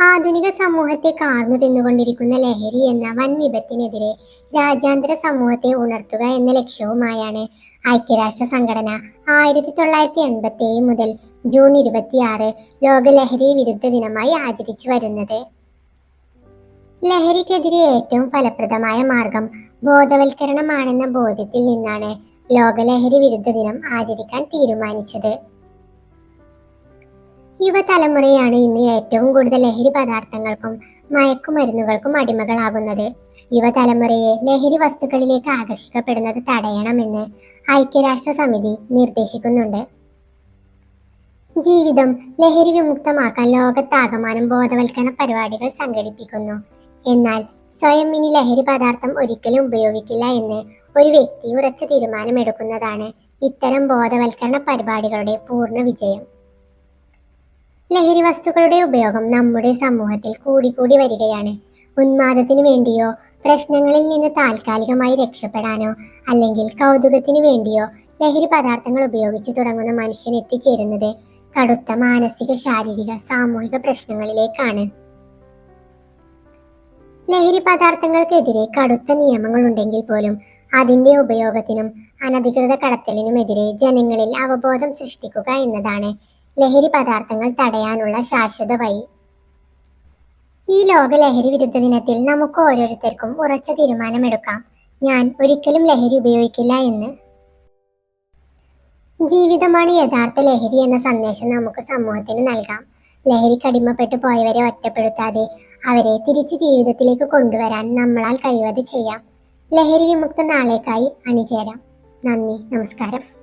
ആധുനിക സമൂഹത്തെ കാർന്നു തിന്നുകൊണ്ടിരിക്കുന്ന ലഹരി എന്ന വൻ വിപത്തിനെതിരെ രാജ്യാന്തര സമൂഹത്തെ ഉണർത്തുക എന്ന ലക്ഷ്യവുമായാണ് ഐക്യരാഷ്ട്ര സംഘടന ആയിരത്തി തൊള്ളായിരത്തി എൺപത്തി ഏഴ് മുതൽ ജൂൺ ഇരുപത്തിയാറ് ലോക ലഹരി വിരുദ്ധ ദിനമായി ആചരിച്ചു വരുന്നത്. ലഹരിക്കെതിരെ ഏറ്റവും ഫലപ്രദമായ മാർഗം ബോധവൽക്കരണമാണെന്ന ബോധ്യത്തിൽ നിന്നാണ് ലോക ലഹരി വിരുദ്ധ ദിനം ആചരിക്കാൻ തീരുമാനിച്ചത്. യുവതലമുറയാണ് ഇന്ന് ഏറ്റവും കൂടുതൽ ലഹരി പദാർത്ഥങ്ങൾക്കും മയക്കുമരുന്നുകൾക്കും അടിമകളാകുന്നത്. യുവതലമുറയെ ലഹരി വസ്തുക്കളിലേക്ക് ആകർഷിക്കപ്പെടുന്നത് തടയണമെന്ന് ഐക്യരാഷ്ട്ര സമിതി നിർദ്ദേശിക്കുന്നുണ്ട്. ജീവിതം ലഹരി വിമുക്തമാക്കാൻ ലോകത്താകമാനം ബോധവൽക്കരണ പരിപാടികൾ സംഘടിപ്പിക്കുന്നു. എന്നാൽ സ്വയം ഇനി ലഹരി പദാർത്ഥം ഒരിക്കലും ഉപയോഗിക്കില്ല എന്ന് ഒരു വ്യക്തി ഉറച്ച തീരുമാനമെടുക്കുന്നതാണ് ഇത്തരം ബോധവൽക്കരണ പരിപാടികളുടെ പൂർണ വിജയം. ലഹരി വസ്തുക്കളുടെ ഉപയോഗം നമ്മുടെ സമൂഹത്തിൽ കൂടിക്കൂടി വരികയാണ്. ഉന്മാദത്തിന് വേണ്ടിയോ പ്രശ്നങ്ങളിൽ നിന്ന് താൽക്കാലികമായി രക്ഷപ്പെടാനോ അല്ലെങ്കിൽ കൗതുകത്തിന് വേണ്ടിയോ ലഹരി പദാർത്ഥങ്ങൾ ഉപയോഗിച്ച് തുടങ്ങുന്ന മനുഷ്യൻ എത്തിച്ചേരുന്നത് കടുത്ത മാനസിക ശാരീരിക സാമൂഹിക പ്രശ്നങ്ങളിലേക്കാണ്. ലഹരി പദാർത്ഥങ്ങൾക്കെതിരെ കടുത്ത നിയമങ്ങൾ ഉണ്ടെങ്കിൽ പോലും അതിന്റെ ഉപയോഗത്തിനും അനധികൃത കടത്തലിനുമെതിരെ ജനങ്ങളിൽ അവബോധം സൃഷ്ടിക്കുക എന്നതാണ് ലഹരി പദാർത്ഥങ്ങൾ തടയാനുള്ള ശാശ്വത വഴി. ഈ ലോക ലഹരി വിരുദ്ധ ദിനത്തിൽ നമുക്ക് ഓരോരുത്തർക്കും ഉറച്ച തീരുമാനമെടുക്കാം. ഞാൻ ഒരിക്കലും ലഹരി ഉപയോഗിക്കില്ല എന്ന്. ജീവിതമാണ് യഥാർത്ഥ ലഹരി എന്ന സന്ദേശം നമുക്ക് സമൂഹത്തിന് നൽകാം. ലഹരി അടിമപ്പെട്ടു പോയവരെ ഒറ്റപ്പെടുത്താതെ അവരെ തിരിച്ച് ജീവിതത്തിലേക്ക് കൊണ്ടുവരാൻ നമ്മളാൽ കഴിവത് ചെയ്യാം. ലഹരി വിമുക്ത നാളേക്കായി അണിചേരാം. നന്ദി നമസ്കാരം.